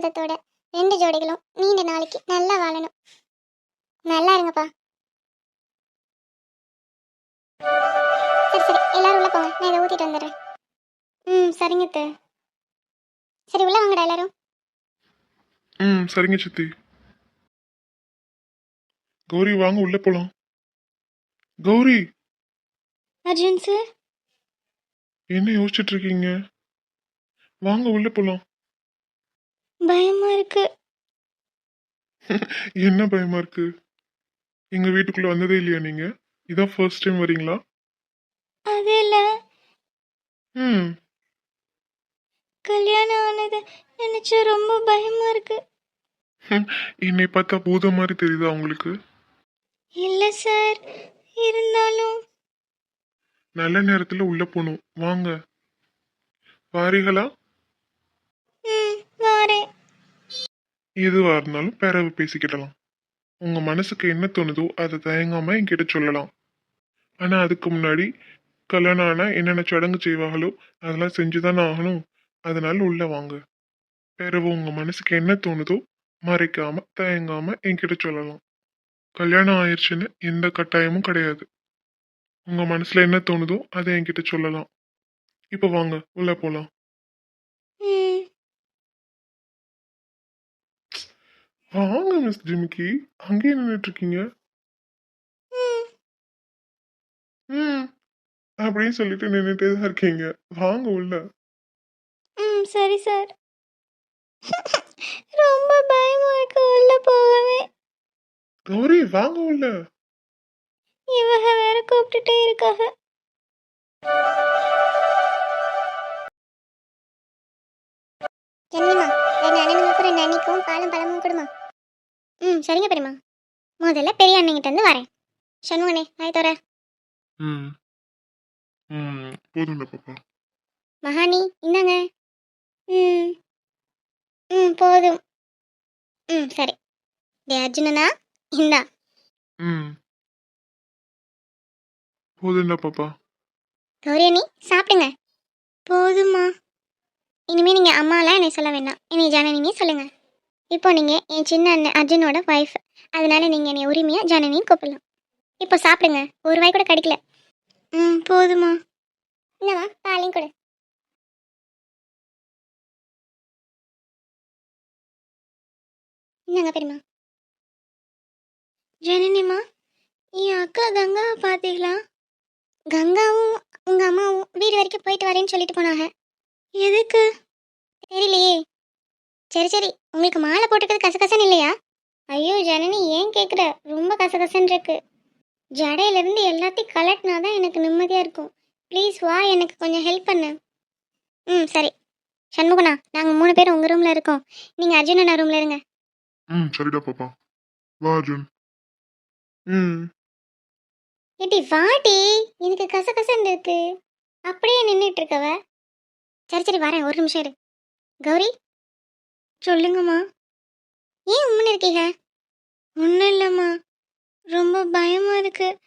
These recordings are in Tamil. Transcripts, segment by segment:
ஆசீர்வாதத்தோட ரெண்டு ஜோடிகளும் நீண்ட நாளைக்கு நல்லா வாழணும். நல்லா இருங்கப்பா. சரி சரி எல்லாரும் உள்ள போங்க. நான் இதை ஊத்திட்டு வந்துடுறேன். ம் சரிங்க அத்தை. சரி உள்ள வாங்கடா எல்லாரும். ம் சரிங்க சித்தி. கௌரி வாங்க உள்ள போலாம். கௌரி! அர்ஜுன் சார் என்ன யோசிச்சுட்டு இருக்கீங்க? வாங்க உள்ள போலாம். பயமா இருக்கு. என்ன பயமா இருக்கு? எங்க வீட்டுக்குள்ள வந்ததே இல்லையா நீங்க? இதான் ஃபர்ஸ்ட் டைம் வரீங்களா அது இல்லை. ம். கல்யாணம் ஆனது நினைச்சா ரொம்ப பயமா இருக்கு. என்னை பார்த்தா பூதம் மாதிரி தெரியுதா உங்களுக்கு? இல்ல சார். இருந்தாலும். நல்ல நேரத்துல உள்ள போகணும் வாங்க. வாரிகளா ம் வாரேன் எதுவாக இருந்தாலும் பேரவை பேசிக்கிடலாம். உங்கள் மனசுக்கு என்ன தோணுதோ அதை தயங்காமல் என்கிட்ட சொல்லலாம். ஆனால் அதுக்கு முன்னாடி கல்யாணம் ஆனால் என்னென்ன சடங்கு செய்வாங்களோ அதெல்லாம் செஞ்சு தானே ஆகணும். அதனால் உள்ள வாங்க. பிறவு உங்கள் மனசுக்கு என்ன தோணுதோ மறைக்காமல் தயங்காமல் என்கிட்ட சொல்லலாம். கல்யாணம் ஆயிடுச்சுன்னு எந்த கட்டாயமும் கிடையாது. உங்கள் மனசில் என்ன தோணுதோ அதை என்கிட்ட சொல்லலாம். இப்போ வாங்க உள்ளே போகலாம் ம் வாங்க மிஸ் ஜிமிக்கி. அங்கேயே நின்றுட்டு இருக்கீங்க ம். ம். அப்படின்னு சொல்லிட்டு நின்றுட்டே தான் இருக்கீங்க. வாங்க உள்ள. ம் சரி சார். ரொம்ப பயமா இருக்கு உள்ள போகவே. கௌரி வாங்க உள்ள. இவங்க வேற கூப்பிட்டுட்டே இருக்காங்க ஜென்னிமா ரெண்டு அண்ணனுங்களுக்கும் ரெண்டு அண்ணிக்கும் பாலும் பழமும் கொடுமா? ம் சரிங்க பெரியம்மா. முதல்ல பெரிய அண்ணங்கிட்ட இருந்து வரேன். சண்முகனே ஆய் தோற. ம். ம் போதும்ல பாப்பா. மகாணி இந்தாங்க. ம். ம் போதும். ம் சரி. டே அர்ஜுனனா? இந்தா. ம். போதும்ல பாப்பா. கௌரியணி சாப்பிடுங்க. போதுமா இனிமே நீங்க அம்மாலாம் என்னை சொல்ல வேண்டாம். என்னை ஜனனினே சொல்லுங்க. இப்போ நீங்கள் என் சின்ன அண்ணன் அர்ஜுனோட ஒய்ஃப் அதனால நீங்கள் என்னை உரிமையாக ஜனனின்னு கூப்பிடலாம். இப்போ சாப்பிடுங்க. ஒரு வாய் கூட கிடைக்கல. ம் போதுமா என்னவா பாலையும் கொடு. என்னங்க பெரியமா ஜனனிமா என் அக்கா கங்காவை பார்த்தீங்களா? கங்காவும் உங்கள் அம்மாவும் வீடு வரைக்கும் போயிட்டு வரேன்னு சொல்லிட்டு போனாங்க. எதுக்கு? தெரியலையே. சரி சரி. உங்களுக்கு மாலை போட்டுக்கிறது கசகசன்னு இல்லையா? ஐயோ ஜனனி ஏன் கேட்குற ரொம்ப கசகசன்னு இருக்கு ஜடையிலேருந்து எல்லாத்தையும் கலட்டினா தான் எனக்கு நிம்மதியாக இருக்கும். ப்ளீஸ் வா எனக்கு கொஞ்சம் ஹெல்ப் பண்ணு. ம் சரி. சண்முகனா நாங்கள் மூணு பேரும் உங்கள் ரூமில் இருக்கோம். நீங்கள் அர்ஜுனனா ரூமில் இருங்க. ம் சரிடா பாப்பா. வா அர்ஜுன். ம். ஏட்டி வாடி எனக்கு கசகசன்னு இருக்கு. அப்படியே நின்றுட்டு இருக்கவ. சரி சரி வரேன். ஒரு நிமிஷம் இரு. கௌரி சொல்லுங்கம்மா. ஏன் உம்முன்னு இருக்கீங்க? ஒன்றும் இல்லைம்மா. ரொம்ப பயமாக இருக்கு.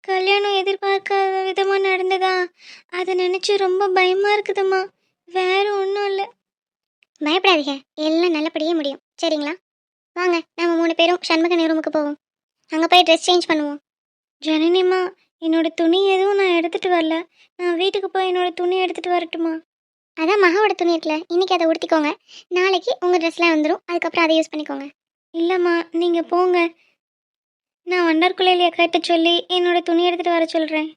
கல்யாணம் எதிர்பார்க்காத விதமாக நடந்ததா? அதை நினச்சி ரொம்ப பயமாக இருக்குதும்மா. வேற ஒன்றும் இல்லை. பயப்படாதீங்க. எல்லாம் நல்லபடியே முடியும். சரிங்களா? வாங்க நம்ம மூணு பேரும் சண்முகன் ரூமுக்கு போவோம். அங்கே போய் ட்ரெஸ் சேஞ்ச் பண்ணுவோம். ஜனனிமா என்னோட துணி எதுவும் நான் எடுத்துகிட்டு வரல. நான் வீட்டுக்கு போய் என்னோட துணி எடுத்துகிட்டு வரட்டுமா? அதான் மகாவோட துணி இருக்குல்ல இன்னைக்கு அதை உடுத்திக்கோங்க. நாளைக்கு உங்கள் ட்ரெஸ்லாம் வந்துடும் அதுக்கப்புறம் அதை யூஸ் பண்ணிக்கோங்க. இல்லைம்மா நீங்கள் போங்க. நான் வண்டார்குள்ளையிலேயே கேட்ட சொல்லி என்னோட துணி எடுத்துட்டு வர சொல்கிறேன்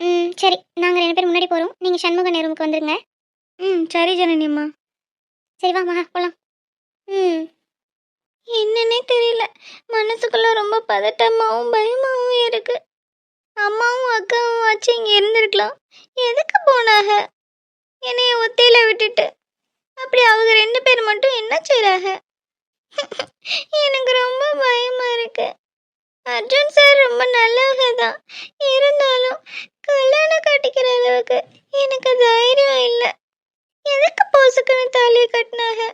ம் சரி. நாங்கள் ரெண்டு பேர் முன்னாடி போகிறோம் நீங்கள் சண்முக ரூமுக்கு வந்துருங்க. ம் சரி ஜனனிம்மா சரி வா மகா போகலாம் ம். என்னன்னே தெரியல. மனசுக்குள்ள ரொம்ப பதட்டமாவும் பயமாவும் இருக்கு. அம்மாவும் அக்காவும் ஆச்சு இங்க இருந்திருக்கலாம். எதுக்கு போனாக என்னைய ஒத்தையில விட்டுட்டு. அப்படி அவங்க ரெண்டு பேர் மட்டும் என்ன செய்கிறாங்க எனக்கு ரொம்ப பயமா இருக்கு. அர்ஜுன் சார் ரொம்ப நல்லவங்க தான் இருந்தாலும் கல்யாணம் கட்டிக்கிற அளவுக்கு எனக்கு தைரியம் இல்லை. எதுக்கு போசுக்குன்னு தாலியை கட்டினாங்க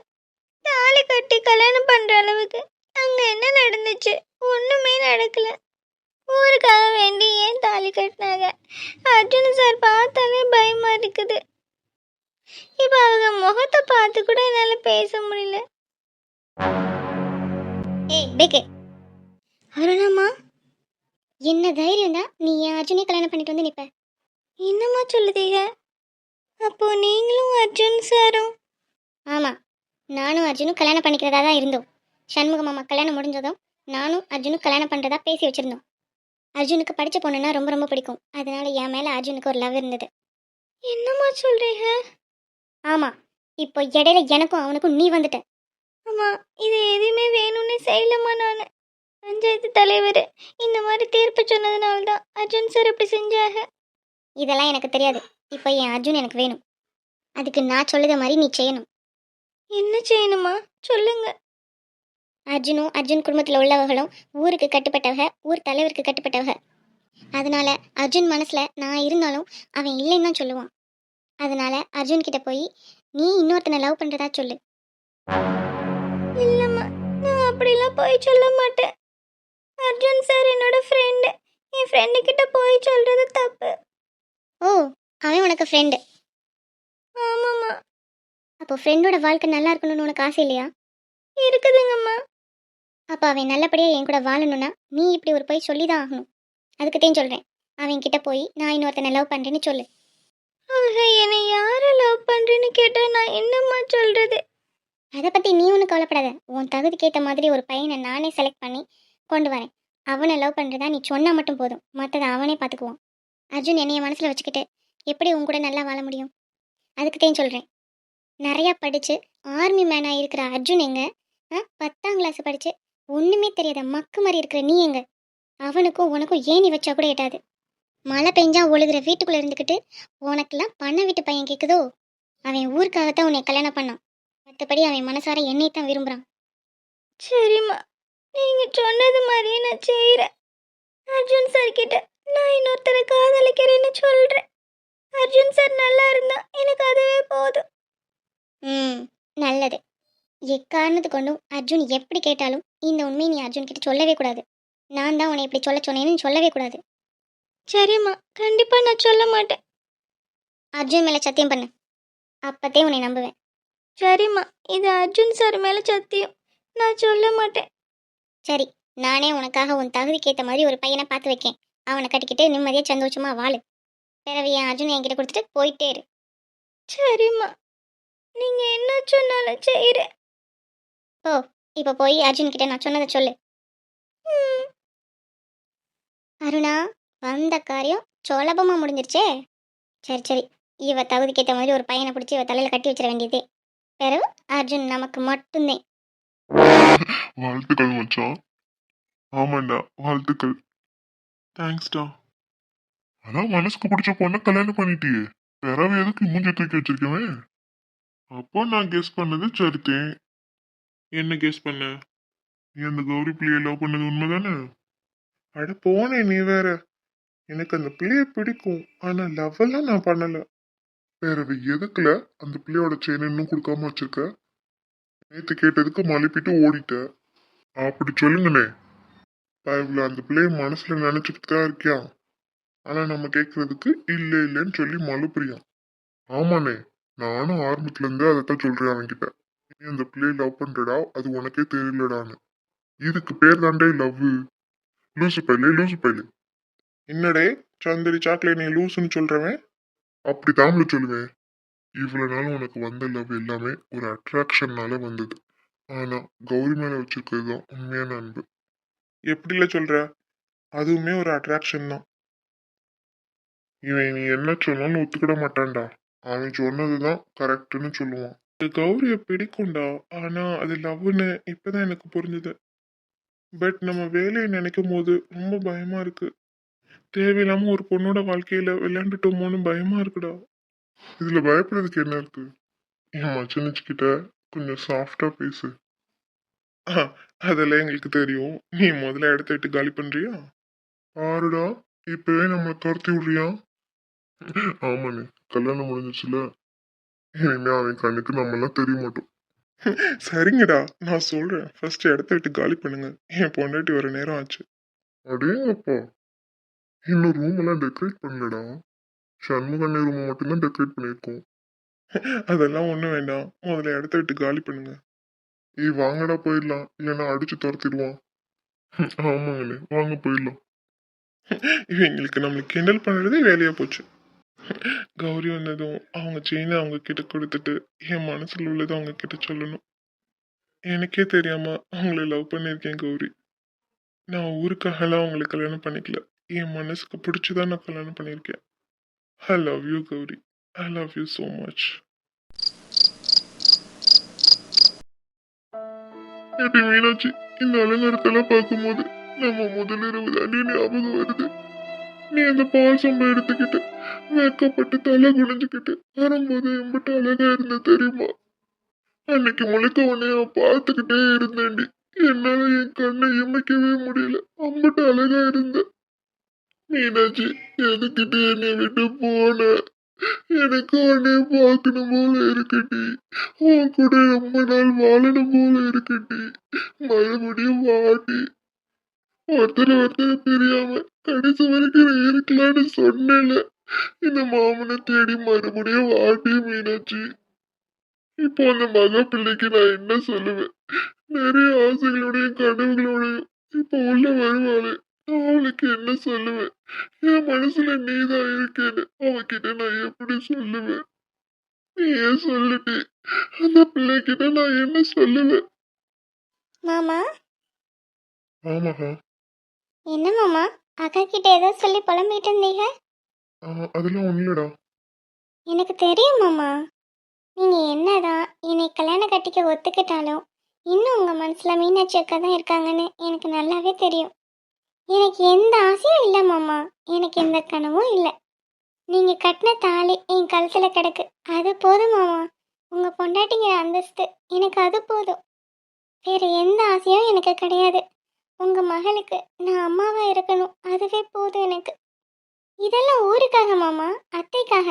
தாலி கட்டி கல்யாணம் பண்ற அளவுக்கு அங்க என்ன நடந்துச்சு? ஒண்ணுமே நடக்கல. ஊருக்காக வேண்டி ஏன் தாலி கட்டினாங்க அர்ஜுன் சார் பார்த்தாலே பயமா இருக்குது. இப்போ அவங்க முகத்தை பார்த்து கூட என்னால பேச முடியல. ஏய் பேக்கு அருணாமா என்ன தைரியம் தான் நீ என் அர்ஜுனே கல்யாணம் பண்ணிட்டு வந்து நிப்ப. என்னம்மா சொல்லுதீங்க அப்போ நீங்களும் அர்ஜுன் சாரும். ஆமா நானும் அர்ஜுனும் கல்யாணம் பண்ணிக்கிறதா தான் இருந்தோம். சண்முக மாமா கல்யாணம் முடிஞ்சதும் நானும் அர்ஜுனும் கல்யாணம் பண்ணுறதா பேசி வச்சிருந்தோம். அர்ஜுனுக்கு படிச்ச பொண்ணுன்னா ரொம்ப ரொம்ப பிடிக்கும். அதனால என் மேலே அர்ஜுனுக்கு ஒரு லவ் இருந்தது. என்னம்மா சொல்றீங்க? ஆமா இப்போ இடையில எனக்கும் அவனுக்கும் நீ வந்துட்ட. ஆமா இது எதுவுமே வேணும்னு செய்யலம்மா நான். பஞ்சாயத்து தலைவர் இந்த மாதிரி தீர்ப்பு சொன்னதுனால தான் அர்ஜுன் சார் இப்படி செஞ்சாங்க இதெல்லாம் எனக்கு தெரியாது. இப்போ என் அர்ஜுன் எனக்கு வேணும். அதுக்கு நான் சொல்லுத மாதிரி நீ செய்யணும். என்ன செய்யணுமா? சொல்லுங்க. அர்ஜுனும் அர்ஜுன் குடும்பத்தில் உள்ளவர்களும் ஊருக்கு கட்டுப்பட்டவக ஊர் தலைவருக்கு கட்டுப்பட்டவக அதனால அர்ஜுன் மனசுல நான் இருந்தாலும் அவன் இல்லைன்னு தான் சொல்லுவான். அதனால அர்ஜுன் கிட்ட போய் நீ இன்னொருத்தனை லவ் பண்றதா சொல்லு. இல்லம்மா நான் அப்படிலாம் போய் சொல்ல மாட்டேன். அர்ஜுன் சார் என்னோட ஃப்ரெண்டு என் ஃப்ரெண்டு கிட்ட போய் சொல்றது தப்பு. ஓ அவன் உனக்கு ஃப்ரெண்டு ஆமாம்மா. அப்போ ஃப்ரெண்டோட வாழ்க்கை நல்லா இருக்கணும்னு உனக்கு ஆசை இல்லையா? இருக்குதுங்கம்மா. அப்போ அவன் நல்லபடியாக என் கூட வாழணும்னா நீ இப்படி ஒரு போய் சொல்லி தான் ஆகணும். அதுக்குத்தான் சொல்கிறேன் அவன் கிட்ட போய் நான் இன்னொருத்தனை லவ் பண்ணுறேன்னு சொல்லு. என்னை யாரை லவ் பண்ணுறேன்னு கேட்டால் நான் என்னம்மா சொல்கிறது அதை பற்றி நீ ஒன்றும் கவலைப்படாத. உன் தகுதிக்கேற்ற மாதிரி ஒரு பையனை நானே செலக்ட் பண்ணி கொண்டு வரேன். அவனை லவ் பண்ணுறதா நீ சொன்னால் மட்டும் போதும். மற்றதை அவனே பார்த்துக்குவான் அர்ஜுன் என்னைய மனசில் வச்சுக்கிட்டு எப்படி உன் கூட நல்லா வாழ முடியும்? அதுக்குத்தையும் சொல்கிறேன் நிறையா படித்து ஆர்மி மேனாக இருக்கிற அர்ஜுன் எங்க? ஆ பத்தாம் கிளாஸ் படித்து ஒன்றுமே தெரியாத மக்கு மாதிரி இருக்கிற நீ எங்க? அவனுக்கும் உனக்கும் ஏணி வச்சா கூட எட்டாது. மழை பெஞ்சா ஒழுகுற வீட்டுக்குள்ளே இருந்துக்கிட்டு உனக்கெல்லாம் பண்ண வீட்டு பையன் கேட்குதோ அவன் ஊருக்காகத்தான் உன்னை கல்யாணம் பண்ணான். மற்றபடி அவன் மனசார என்னை தான் விரும்புகிறான் சரிம்மா. நீங்கள் சொன்னது மாதிரியே நான் செய்கிறேன் அர்ஜுன் சார் கிட்ட நான் இன்னொருத்தரை காதலிக்கிறேன்னு சொல்கிறேன் அர்ஜுன் சார் நல்லா இருந்தா எனக்கு அதுவே போதும். ம் நல்லது. எக்காரணத்து கொண்டும் அர்ஜுன் எப்படி கேட்டாலும் இந்த உண்மையை நீ அர்ஜுன் கிட்ட சொல்லவே கூடாது. நான் தான் உன்னை இப்படி சொல்ல சொன்னேன்னு சொல்லவே கூடாது. சரிம்மா. கண்டிப்பாக நான் சொல்ல மாட்டேன். அர்ஜுன் மேலே சத்தியம் பண்ணு. அப்பத்தே உன்னை நம்புவேன். சரிம்மா. இது அர்ஜுன் சார் மேலே சத்தியம். நான் சொல்ல மாட்டேன். சரி. நானே உனக்காக உன் தகுதிக்கு ஏற்ற மாதிரி ஒரு பையனை பார்த்து வைக்கேன். அவனை கட்டிக்கிட்டு நிம்மதியாக சந்தோஷமா வாழு. பிறகு என் அர்ஜுன் என்கிட்ட கொடுத்துட்டு போயிட்டே இரு. சரிம்மா. நீங்கள் என்ன சொன்னாலும் செய்கிறேன் ஓ இப்போ போய் அர்ஜுன் கிட்ட நான் சொன்னதை சொல்லு. அருணா? வந்த காரியம் சுலபமாக முடிஞ்சிருச்சே. சரி சரி. இவ தகுதிக்கேற்ற மாதிரி ஒரு பையனை பிடிச்சி இவ தலையில் கட்டி வச்சிட வேண்டியதே. பிறகு அர்ஜுன் நமக்கு மட்டும்தான். வாழ்த்துக்கள் மச்சான். ஆமாண்டா வாழ்த்துக்கள். தேங்க்ஸ்டா. அதான் மனசுக்கு பிடிச்ச பொண்ணை கல்யாணம் பண்ணிட்டியே. பிறவை எதுக்கு மூஞ்சி தூக்கி வச்சிருக்கவே? அப்போ நான் கெஸ் பண்ணது சரித்தேன் என்ன கெஸ் பண்ண? நீ அந்த கௌரி பிள்ளையை லவ் பண்ணது உண்மைதானே? அட போனே நீ வேற. எனக்கு அந்த பிள்ளைய பிடிக்கும். ஆனா லவ் எல்லாம் நான் பண்ணல. பிறவு எதுக்குல? அந்த பிள்ளையோட செயின் இன்னும் கொடுக்காம வச்சிருக்க? நேத்து கேட்டதுக்கு மழுப்பிட்டு ஓடிட்ட. அப்படி சொல்லுங்களே பயவுல அந்த பிள்ளைய மனசுல நினைச்சுக்கிட்டு தான் இருக்கியா? ஆனா நம்ம கேட்கறதுக்கு இல்ல இல்லைன்னு சொல்லி மழுப்புறியான். ஆமாண்ணே. நானும் ஆரம்பத்துல இருந்தே அதைத்தான் சொல்றேன் அவன்கிட்ட. நீ அந்த பிள்ளைய லவ் பண்றடா? அது உனக்கே தெரியலடான்னு. இதுக்கு பேர் தாண்டே லவ் லூசு பையலே லூசு பையலே. என்னடே சந்திரி சாக்லேட் நீ லூசுன்னு சொல்றவன்? அப்படி தாமல சொல்லுவேன். இவ்வளவு நாள் உனக்கு வந்த லவ் எல்லாமே ஒரு அட்ராக்ஷன்னால வந்தது. ஆனா கௌரி மேல வச்சிருக்கிறது தான் உண்மையான அன்பு. எப்படில சொல்ற? அதுவுமே ஒரு அட்ராக்ஷன் தான். இவன் நீ என்ன சொன்னாலும் ஒத்துக்கிட மாட்டான்டா. அவன் சொன்னதுதான் கரெக்ட்னு சொல்லுவான். கௌரிய பிடிக்கும்டா. ஆனா அது லவ்னு இப்பதான் எனக்கு புரிஞ்சுது. பட் நம்ம வேலையை நினைக்கும் போது ரொம்ப பயமா இருக்கு. தேவையில்லாம ஒரு பொண்ணோட வாழ்க்கையில விளையாண்டுட்டோமோன்னு பயமா இருக்குடா. இதுல பயப்படுறதுக்கு என்ன இருக்கு? என் மச்சனிச்சு கிட்ட கொஞ்சம் சாஃப்டா பேசு. அதெல்லாம் எங்களுக்கு தெரியும். நீ முதல்ல இடத்த விட்டு காலி பண்றியா? ஆறுடா இப்பவே நம்மளை துரத்தி விடுறியா? ஆமாண்ணே கல்யாணம் முடிஞ்சிச்சுல இனிமே அவன் கண்ணுக்கு நம்ம எல்லாம் தெரிய மாட்டோம். சரிங்கடா நான் சொல்றேன். ஃபர்ஸ்ட் இடத்த விட்டு காலி பண்ணுங்க. என் பொண்டாட்டி வர நேரம் ஆச்சு. அடேங்கப்பா. இன்னும் ரூம் எல்லாம் டெக்கரேட் பண்ணலடா. சண்முகண்ணே ரூம் மட்டும்தான் டெக்கரேட் பண்ணியிருக்கோம். அதெல்லாம் ஒன்றும் வேண்டாம். முதல்ல இடத்த விட்டு காலி பண்ணுங்க. ஏய் வாங்கடா போயிடலாம். இல்லைன்னா அடிச்சு துரத்திடுவான். ஆமாங்கண்ணே வாங்க போயிடலாம். இவங்களுக்கு நம்மளுக்கு கிண்டல் பண்ணுறதே வேலையா போச்சு. கௌரி வந்ததும் அவங்க செயினை அவங்க கிட்ட கொடுத்துட்டு என் மனசுல உள்ளதை அவங்க கிட்ட சொல்லணும். எனக்கே தெரியாம அவங்கள லவ் பண்ணியிருக்கேன் கௌரி. நான் ஊருக்காகலாம் அவங்களை கல்யாணம் பண்ணிக்கல. என் மனசுக்கு பிடிச்சதான் நான் கல்யாணம் பண்ணியிருக்கேன். I love you Gowri. I love you so much எப்படி மீனாட்சி இந்த அலங்காரத்தெல்லாம் பார்க்கும்போது நம்ம முதல் இரவு தாண்டி ஞாபகம் வருது. நீ அந்த பால் எடுத்துக்கிட்டு வெக்கப்பட்டு தலை குனிஞ்சுக்கிட்டு வரும்போது எம்பிட்டு அழகா இருந்த தெரியுமா? அன்னைக்கு முழுக்க உன்னைய பார்த்துக்கிட்டே இருந்தேன்டி. என்னால என் கண்ணை இமைக்கவே முடியல. அம்பிட்டு அழகா இருந்தேன் மீனாட்சி எதுக்கிட்டு என்னை விட்டு போன? எனக்கு உன்னை பார்க்கணும் போல இருக்குடி உன் கூட ரொம்ப நாள் வாழணும் போல இருக்குடி மறுபடியும் வாடி ஒருத்தர் ஒருத்தர் தெரியாம கடைசி வரைக்கும் நான் இருக்கலாம்னு சொன்னேன்ல இந்த மாமனை தேடி மறுபடியும் வாடி மீனாட்சி. இப்போ அந்த மக பிள்ளைக்கு நான் என்ன சொல்லுவேன்? நிறைய ஆசைகளோடையும் கனவுகளோடையும் இப்போ உள்ள வருவாளே. அவளுக்கு என்ன சொல்லுவேன்? என் மனசுல நீதான் இருக்கேன்னு அவகிட்ட நான் எப்படி சொல்லுவேன்? நீ ஏன் சொல்லுடி அந்த பிள்ளைகிட்ட நான் என்ன சொல்லுவேன்? மாமா? ஆமாக்கா. என்ன மாமா? அக்கா கிட்ட ஏதோ சொல்லி புலம்பிட்டு இருந்தீங்க? அதெல்லாம் ஒண்ணுலடா எனக்கு தெரியும் மாமா. நீங்க என்னதான் என்னை கல்யாணம் கட்டிக்க ஒத்துக்கிட்டாலும் இன்னும் உங்க மனசுல மீனாட்சி அக்கா தான் இருக்காங்கன்னு எனக்கு நல்லாவே தெரியும். எனக்கு எந்த ஆசையும் இல்லை மாமா. எனக்கு எந்த கனவும் இல்லை. நீங்க கட்டின தாலி என் கழுத்துல கிடக்கு. அது போதும் மாமா. உங்க பொண்டாட்டிங்க அந்தஸ்து. எனக்கு அது போதும். வேற எந்த ஆசையும் எனக்கு கிடையாது. உங்க மகளுக்கு நான் அம்மாவா இருக்கணும். அதுவே போதும் எனக்கு. இதெல்லாம் ஊருக்காக மாமா. அத்தைக்காக.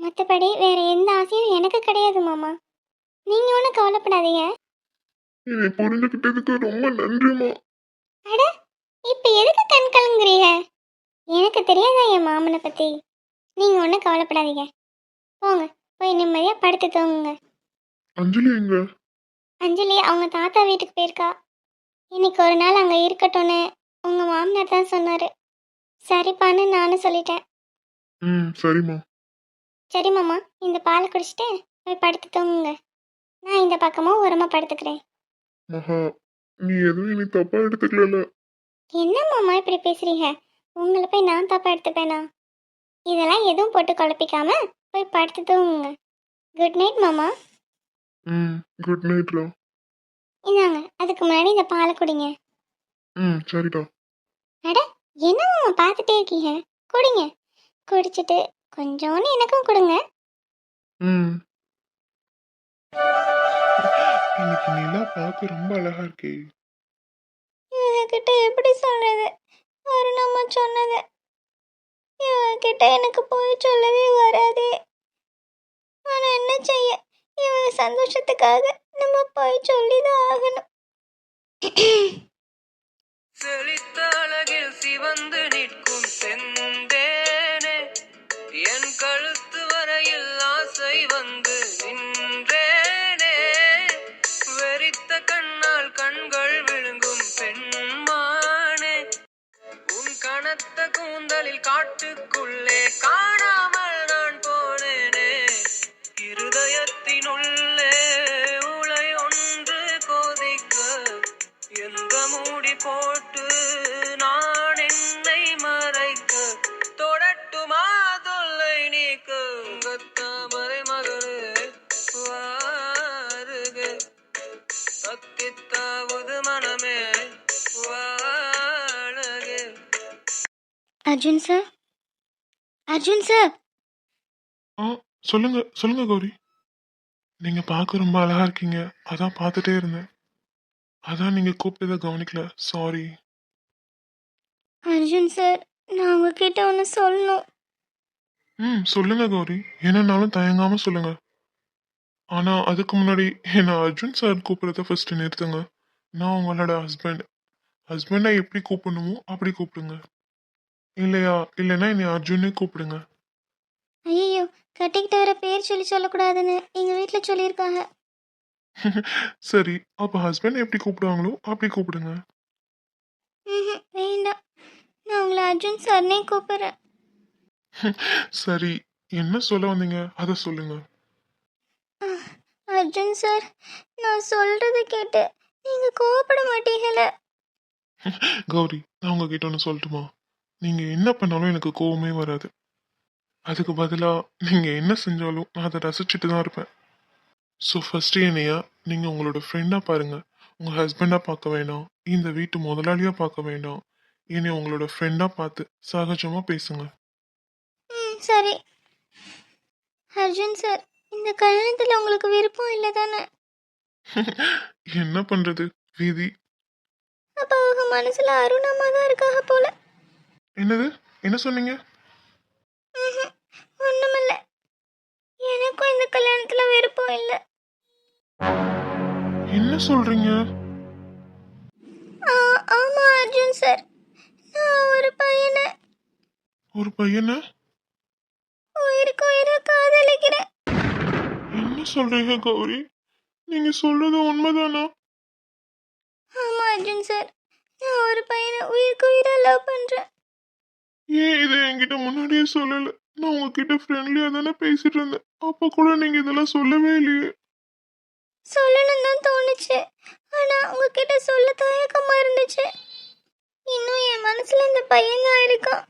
மற்றபடி வேற எந்த ஆசையும் எனக்கு கிடையாது மாமா. நீங்க ஒன்றும் கவலைப்படாதீங்க. என்னை புரிஞ்சுக்கிட்டதுக்கு ரொம்ப நன்றிமா அட இப்போ எதுக்கு கண் கலங்குறீங்க? எனக்கு தெரியாதா என் மாமனை பத்தி? நீங்க ஒன்றும் கவலைப்படாதீங்க. போங்க போய் நிம்மதியா படுத்து தூங்குங்க. அஞ்சலி எங்க? அஞ்சலி அவங்க தாத்தா வீட்டுக்கு போயிருக்கா. இன்னைக்கு ஒரு நாள் அங்கே இருக்கட்டும்னு உங்க மாமனார் தான் சொன்னாரு. சரிப்பான்னு நானும் சொல்லிட்டேன். ம் சரிம்மா. சரி மாமா இந்த பாலை குடிச்சிட்டு போய் படுத்து தூங்குங்க. நான் இந்த பக்கமாக ஓரமாக படுத்துக்கிறேன். மகா நீ எதுவும் இனி தப்பா எடுத்துக்கல என்ன மாமா இப்படி பேசுறீங்க? உங்களை போய் நான் தப்பா எடுத்துப்பேனா? இதெல்லாம் எதுவும் போட்டு குழப்பிக்காம போய் படுத்து தூங்குங்க. குட் நைட் மாமா. ம் குட் நைட்ரா இந்தாங்க அதுக்கு முன்னாடி இந்த பாலை குடிங்க. ம் சரிடா. அட என்ன மாமா பார்த்துட்டே இருக்கீங்க? குடிங்க. குடிச்சிட்டு கொஞ்சோன்னு எனக்கும் கொடுங்க. ம். இன்னைக்கு நிலா பார்க்க ரொம்ப அழகா இருக்கே. இவகிட்ட எப்படி சொல்றது? அருணம்மா சொன்னது. இவகிட்ட எனக்கு போய் சொல்லவே வராதே. ஆனா என்ன செய்ய? இவங்க சந்தோஷத்துக்காக நம்ம போய் சொல்லிதான் ஆகணும். செழித்த அழகில் சிவந்து நிற்கும் செந்தேனே என் கழுத்து அர்ஜுன் சார்? அர்ஜுன் சார்! ஆ சொல்லுங்க சொல்லுங்க கௌரி. நீங்க பார்க்க ரொம்ப அழகா இருக்கீங்க. அதான் பார்த்துட்டே இருந்தேன். அதான் நீங்க கூப்பிட்டதை கவனிக்கல. சாரி அர்ஜுன் சார் நான் உங்ககிட்ட ஒன்று சொல்லணும். ம் சொல்லுங்க கௌரி. என்னன்னாலும் தயங்காம சொல்லுங்க. ஆனா அதுக்கு முன்னாடி என்ன அர்ஜுன் சார் கூப்பிடுறத ஃபர்ஸ்ட் நிறுத்துங்க. நான் உங்களோட ஹஸ்பண்ட் ஹஸ்பண்டை எப்படி கூப்பிடணுமோ அப்படி கூப்பிடுங்க. இல்லையா? இல்லைன்னா என்னை அர்ஜுனே கூப்பிடுங்க. ஐயோ கட்டிக்கிட்டு வர பேர் சொல்லி சொல்லக்கூடாதுன்னு எங்கள் வீட்டில் சொல்லியிருக்காங்க. சரி அப்ப ஹஸ்பண்ட் எப்படி கூப்பிடுவாங்களோ அப்படி கூப்பிடுங்க. ம்ஹும், வேண்டாம். நான் உங்களை அர்ஜுன் சார்னே கூப்பிடுறேன். சரி என்ன சொல்ல வந்தீங்க? அதை சொல்லுங்க. அர்ஜுன் சார் நான் சொல்றதை கேட்டு நீங்க கோவப்பட மாட்டீங்கல்ல கௌரி நான் உங்ககிட்ட ஒன்று சொல்லட்டுமா? நீங்க என்ன பண்ணாலும் எனக்கு கோவமே வராது. அதுக்கு பதிலா நீங்க என்ன செஞ்சாலும் நான் அதை ரசிச்சுட்டு தான் இருப்பேன். ஸோ ஃபர்ஸ்ட் என்னையா நீங்க உங்களோட ஃப்ரெண்டா பாருங்க. உங்க ஹஸ்பண்டா பார்க்க வேண்டாம் இந்த வீட்டு முதலாளியா பார்க்க வேண்டாம் என்னை உங்களோட ஃப்ரெண்டா பார்த்து சகஜமா பேசுங்க. ம் சரி. அர்ஜுன் சார் இந்த கல்யாணத்தில் உங்களுக்கு விருப்பம் இல்லை தானே? என்ன பண்றது விதி? அப்போ அவங்க மனசுல அருணம்மா தான் இருக்காக போல. என்னது? என்ன சொன்னீங்க? ஒண்ணுமில்ல. எனக்கும் இந்த கல்யாணத்துல விருப்பம் இல்லை. என்ன சொல்றீங்க? ஆ, ஆமா அர்ஜுன் சார். நான் ஒரு பையனை. ஒரு பையனை? உயிருக்கு உயிரை காதலிக்கிறேன். என்ன சொல்றீங்க கௌரி? நீங்க சொல்றது உண்மைதானா? ஆமா அர்ஜுன் சார். நான் ஒரு பையனை உயிருக்கு உயிரா லவ் பண்றேன். ஏன் இதை என்கிட்ட முன்னாடியே சொல்லல? நான் உங்ககிட்ட ஃப்ரெண்ட்லியா தானே பேசிட்டு இருந்தேன். அப்ப கூட நீங்க இதெல்லாம் சொல்லவே இல்லையே. சொல்லணும் தான் தோணுச்சு. ஆனா உங்ககிட்ட சொல்ல தயக்கமா இருந்துச்சு. இன்னும் என் மனசுல இந்த பையன் தான் இருக்கான்.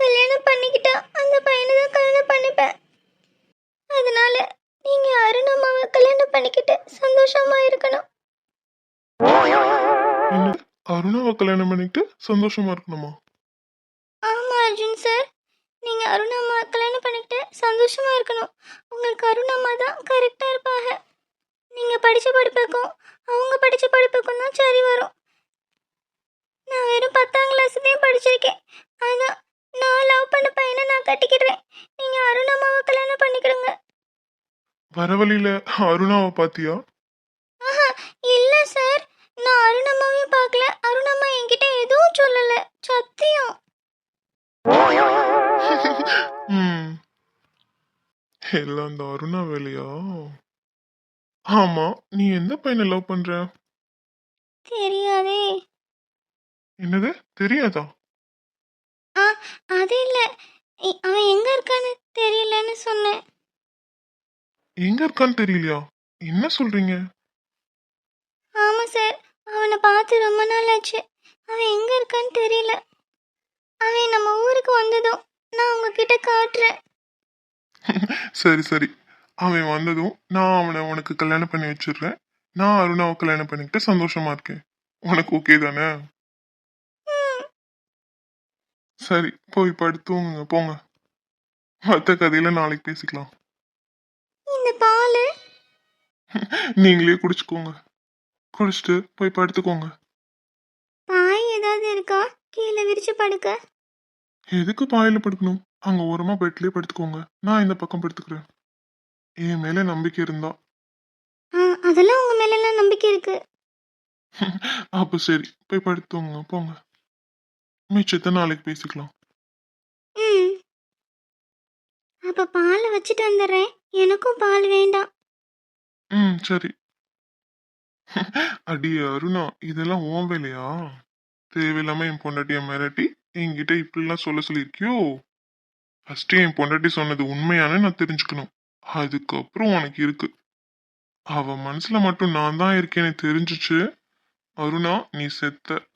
கல்யாணம் பண்ணிக்கிட்டா அந்த பையனை தான் கல்யாணம் பண்ணிப்பேன். அதனால நீங்க அருணம்மாவை கல்யாணம் பண்ணிக்கிட்டு சந்தோஷமா இருக்கணும். அருணாவை கல்யாணம் பண்ணிட்டு சந்தோஷமா இருக்கணுமா? நீங்க அருணம்மா கல்யாணம் பண்ணிக்கிட்டு சந்தோஷமா இருக்கணும். உங்களுக்கு அருணம்மா தான் கரெக்டா இருப்பாங்க. நீங்க படிச்ச படிப்புக்கும் அவங்க படிச்ச படிப்புக்கும் தான் சரி வரும். நான் வெறும் பத்தாம் கிளாஸ் தான் படிச்சிருக்கேன். அதான் நான் லவ் பண்ண பையனை நான் கட்டிக்கிறேன். நீங்க அருணம்மாவை கல்யாணம் பண்ணிக்கிடுங்க. வர வழியில அருணாவை பாத்தியா? ஆஹா இல்ல சார் எல்லாம் அந்த அருணா வேலையா? ஆமா நீ எந்த பையனை லவ் பண்ற? தெரியாதே. என்னது? தெரியாதா? ஆ அது இல்லை. அவன் எங்கே இருக்கான்னு தெரியலன்னு சொன்னேன். எங்க இருக்கான்னு தெரியலையா? என்ன சொல்றீங்க? ஆமாம் சார் அவனை பார்த்து ரொம்ப நாள் ஆச்சு. அவன் எங்கே இருக்கான்னு தெரியல. அவன் நம்ம ஊருக்கு வந்ததும் நான் உங்ககிட்ட காட்டுறேன். சரி சரி. அவன் வந்ததும் நான் அவனை உனக்கு கல்யாணம் பண்ணி வச்சிடுறேன். நான் அருணாவை கல்யாணம் பண்ணிக்கிட்டு சந்தோஷமா இருக்கேன். உனக்கு ஓகே தானே? சரி போய் படுத்து தூங்குங்க போங்க. மற்ற கதையில நாளைக்கு பேசிக்கலாம். இந்த பால்? நீங்களே குடிச்சுக்கோங்க. குடிச்சிட்டு போய் படுத்துக்கோங்க. பாய் ஏதாவது இருக்கா? கீழே விரிச்சு படுக்க. எதுக்கு பாயில படுக்கணும்? அங்க ஓரமா பெட்லயே படுத்துக்கோங்க. நான் இந்த பக்கம் படுத்துக்கிறேன். என் மேல நம்பிக்கை இருந்தா. அதெல்லாம் உங்கள் மேலெல்லாம் நம்பிக்கை இருக்கு. அப்ப சரி போய் படுத்துங்க போங்க. மிச்சத்தை நாளைக்கு பேசிக்கலாம். ம். அப்போ பாலை வச்சுட்டு வந்துடுறேன். எனக்கும் பால் வேண்டாம். ம் சரி. அடியே அருணா இதெல்லாம் உன் வேலையா? தேவையில்லாம என் பொண்டாட்டிய மிரட்டி என்கிட்ட இப்படிலாம் சொல்ல சொல்லியிருக்கியோ? ஃபர்ஸ்ட் என் பொண்டாட்டி சொன்னது உண்மையானு நான் தெரிஞ்சுக்கணும். அதுக்கப்புறம் உனக்கு இருக்கு. அவ மனசுல மட்டும் நான் தான் இருக்கேன்னு தெரிஞ்சுச்சு. அருணா நீ செத்த.